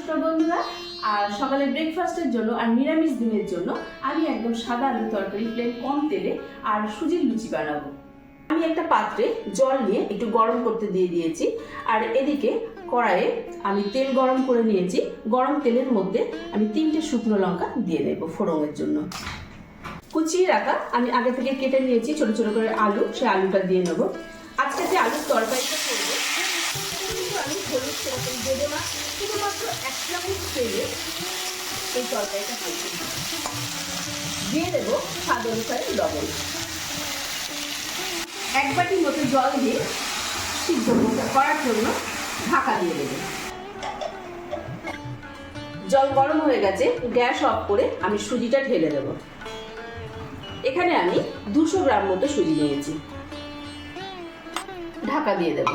নমস্কার বন্ধুরা, আর সকালে ব্রেকফাস্টের জন্য আর নিরামিষ দিনের জন্য আমি একদম সাদা আলু তরকারি প্লেন কম তেলে আর সুজির লুচি বানাবো। আমি একটা পাত্রে জল নিয়ে একটু গরম করতে দিয়ে দিয়েছি, আর এদিকে কড়াইয়ে আমি তেল গরম করে নিয়েছি। গরম তেলের মধ্যে আমি তিনটে শুকনো লঙ্কা দিয়ে দেবো ফোড়নের জন্য। কুচিয়ে রাখা আমি আগে থেকে কেটে নিয়েছি, ছোট ছোট করে আলু সেই আলুটা দিয়ে নেব। আজকে যে আলুর তরকারিটা করব তরকারিটা দিয়ে দেবো স্বাদ অনুসারে লবণ। এক বাটির মতো জল দিয়ে সিদ্ধ করার জন্য ঢাকা দিয়ে দেবো। জল গরম হয়ে গেছে, গ্যাস অফ করে আমি সুজিটা ঢেলে দেবো। এখানে আমি দুশো গ্রাম মতো সুজি নিয়েছি। ঢাকা দিয়ে দেবো।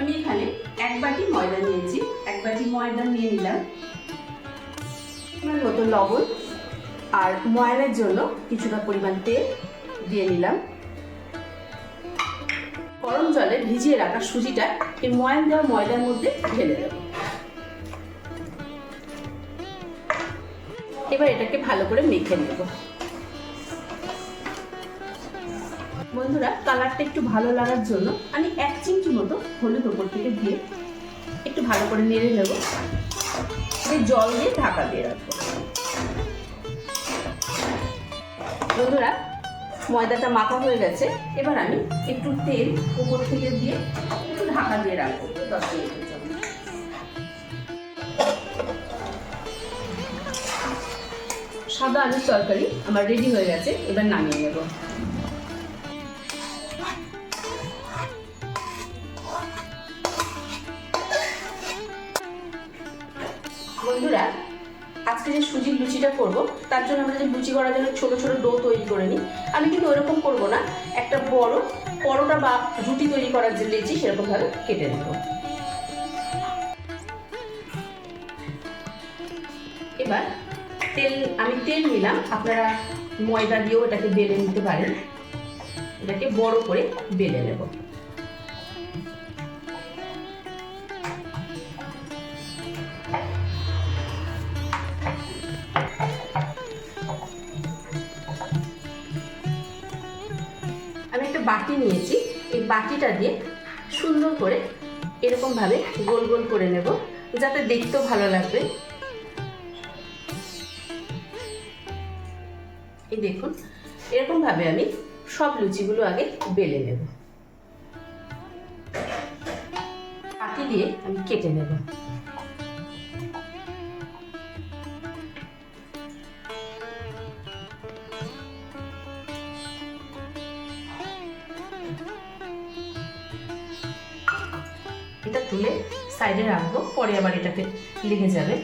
আমি এখানে এক বাটি ময়দা নিয়েছি, এক বাটি ময়দা নিয়ে নিলাম। পরিমাণ মতো লবণ আর ময়দার জন্য কিছুটা পরিমাণ তেল দিয়ে নিলাম। গরম জলে ভিজিয়ে রাখা সুজিটা এই ময়ান দেওয়া ময়দার মধ্যে ঢেলে দেবো। এবার এটাকে ভালো করে মেখে নেব। বন্ধুরা, কালারটা একটু ভালো লাগার জন্য আমি এক চিমটি মতো হলুদ ওপর থেকে দিয়ে একটু ভালো করে নেড়ে নেব। এই জল দিয়ে ঢাকা দিয়ে রাখব। বন্ধুরা, ময়দাটা মাখা হয়ে গেছে। এবার আমি একটু তেল উপর থেকে দিয়ে একটু ঢাকা দিয়ে রাখব দশ মিনিটের জন্য। সাদা আলুর তরকারি আমার রেডি হয়ে গেছে, এবার নামিয়ে নেব। বন্ধুরা, আজকে যে সুজির লুচিটা করব, তার জন্য আমরা যে লুচি করার জন্য ছোট ছোট ডো তৈরি করে নিই। আমি কিন্তু ওইরকম করব না, একটা বড় পরোটা বা রুটি তৈরি করার যে লেচি সেরকম ভাবে কেটে নেব। এবার তেল, আমি তেল নিলাম, আপনারা ময়দা দিয়েও এটাকে বেলে নিতে পারেন। এটাকে বড় করে বেলে নেব। বাটি নিয়েছি। এই বাটিটা দিয়ে সুন্দর করে এরকম ভাবে গোল গোল করে নেব, যাতে দেখতেও ভালো লাগবে। এই দেখুন এরকম ভাবে আমি সব লুচিগুলো আগে বেলে নেব। কাটি দিয়ে আমি কেটে নেব। এটা তুলে সাইডে রাখব, পরে আবার এটাকে লেগে যাবে।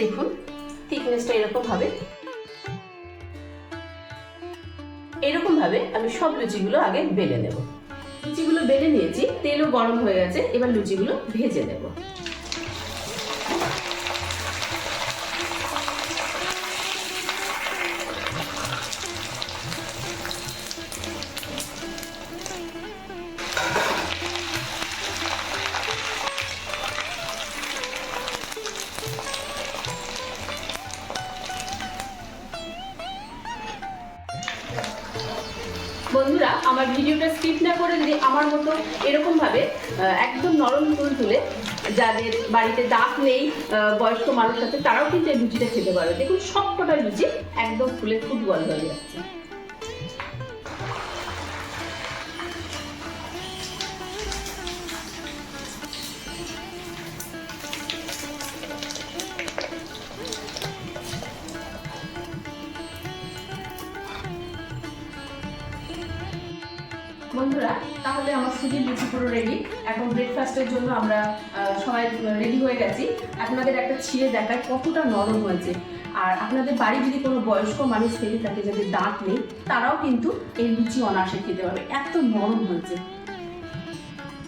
দেখুন থিকনেসটা এরকম হবে। এরকম ভাবে আমি সব লুচিগুলো আগে বেলে নেব। লুচিগুলো বেলে নিয়েছি, তেলও গরম হয়ে গেছে, এবার লুচিগুলো ভেজে নেব। বন্ধুরা, আমার ভিডিওটা স্কিপ না করে যদি আমার মতো এরকমভাবে একদম নরম তুল তুলে যাদের বাড়িতে দাঁত নেই বয়স্ক মানুষ আছে, তারাও কিন্তু এই লুচিটা খেতে পারে দেখুন সব কটা লুচি একদম ফুলে ফুটবল হয়ে যাচ্ছে। বন্ধুরা, তাহলে আমার সুজির লুচি পুরো রেডি এখন ব্রেকফাস্টের জন্য আমরা সবাই রেডি হয়ে গেছি। আপনাদের একটা ছিঁড়ে দেখায় কতটা নরম হয়েছে। আর আপনাদের বাড়ি যদি কোনো বয়স্ক মানুষ থেকে থাকে যাদের দাঁত নেই, তারাও কিন্তু এই লুচি অনায়াসে খেতে পারবে। এত নরম হয়েছে।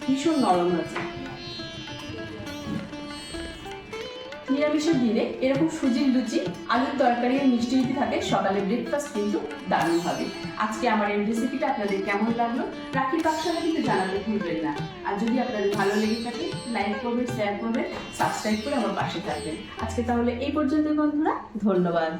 ভীষণ নরম হয়েছে। নিরামিষের দিনে এরকম সুজির লুচি, আলুর তরকারি আর মিষ্টি যদি থাকে, সকালে ব্রেকফাস্ট কিন্তু দারুণ হবে। আজকে আমার এই রেসিপিটা আপনাদের কেমন লাগল? রাখির পাকশালা কিন্তু জানাতে ভুলবেন না। আর যদি আপনাদের ভালো লেগে থাকে লাইক করবেন শেয়ার করবেন সাবস্ক্রাইব করে আমার পাশে থাকবেন। আজকে তাহলে এই পর্যন্ত, বন্ধুরা। ধন্যবাদ।